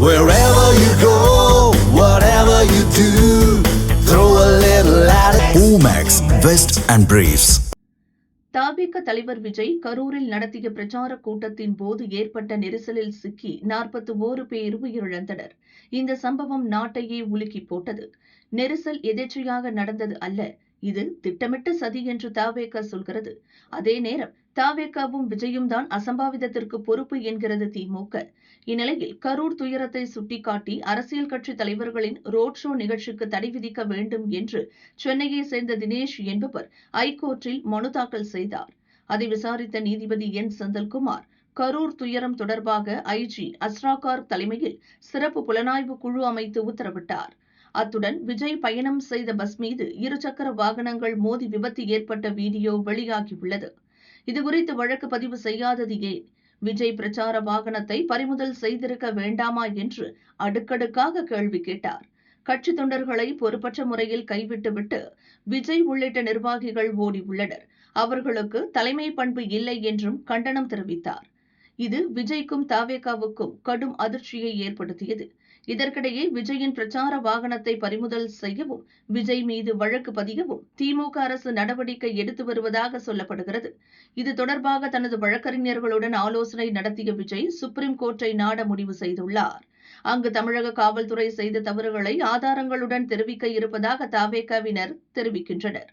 Wherever you go, whatever you do, throw a little attitude. Omax, Vest and Briefs. தாபிக தலைவர் விஜய் கரூரில் நடத்திய பிரச்சார கூட்டத்தின் போது ஏற்பட்ட நெரிசலில் சிக்கி நாற்பத்தி ஓரு பேர் உயிரிழந்தனர் இந்த சம்பவம் நாட்டையே உலுக்கி போட்டது நெரிசல் எதேச்சையாக நடந்தது அல்ல இது திட்டமிட்ட சதி என்று தாவேகா சொல்கிறது. அதே நேரம் தாவேகாவும் விஜயும் தான் அசம்பாவிதத்திற்கு பொறுப்பு என்கிறது திமுக. இந்நிலையில் கரூர் துயரத்தை சுட்டிக்காட்டி அரசியல் கட்சி தலைவர்களின் ரோட் ஷோ நிகழ்ச்சிக்கு தடை விதிக்க வேண்டும் என்று சென்னையை சேர்ந்த தினேஷ் என்பவர் ஐகோர்ட்டில் மனு தாக்கல் செய்தார். அதை விசாரித்த நீதிபதி என். செந்தில்குமார் கரூர் துயரம் தொடர்பாக ஐஜி அஸ்ராகார் தலைமையில் சிறப்பு புலனாய்வு குழு அமைத்து உத்தரவிட்டார். அத்துடன் விஜய் பயணம் செய்த பஸ் மீது இருசக்கர வாகனங்கள் மோதி விபத்து ஏற்பட்ட வீடியோ வெளியாகியுள்ளது. இதுகுறித்து வழக்கு பதிவு செய்யாதது ஏன்? விஜய் பிரச்சார வாகனத்தை பறிமுதல் செய்திருக்க வேண்டாமா என்று அடுக்கடுக்காக கேள்வி கேட்டார். கட்சி தொண்டர்களை பொறுப்பற்ற முறையில் கைவிட்டுவிட்டு விஜய் உள்ளிட்ட நிர்வாகிகள் ஓடி உள்ளனர் அவர்களுக்கு தலைமை பண்பு இல்லை என்றும் கண்டனம் தெரிவித்தார். இது விஜய்க்கும் தாவேகாவுக்கும் கடும் அதிர்ச்சியை ஏற்படுத்தியது. இதற்கிடையே விஜயின் பிரச்சார வாகனத்தை பறிமுதல் செய்யவும் விஜய் மீது வழக்கு பதியவும் திமுக அரசு நடவடிக்கை எடுத்து வருவதாக சொல்லப்படுகிறது. இது தொடர்பாக தனது வழக்கறிஞர்களுடன் ஆலோசனை நடத்திய விஜய் சுப்ரீம் கோர்ட்டை நாட முடிவு செய்துள்ளார். அங்கு தமிழக காவல்துறை செய்த தவறுகளை ஆதாரங்களுடன் தெரிவிக்க இருப்பதாக தாவேகாவினர் தெரிவிக்கின்றனர்.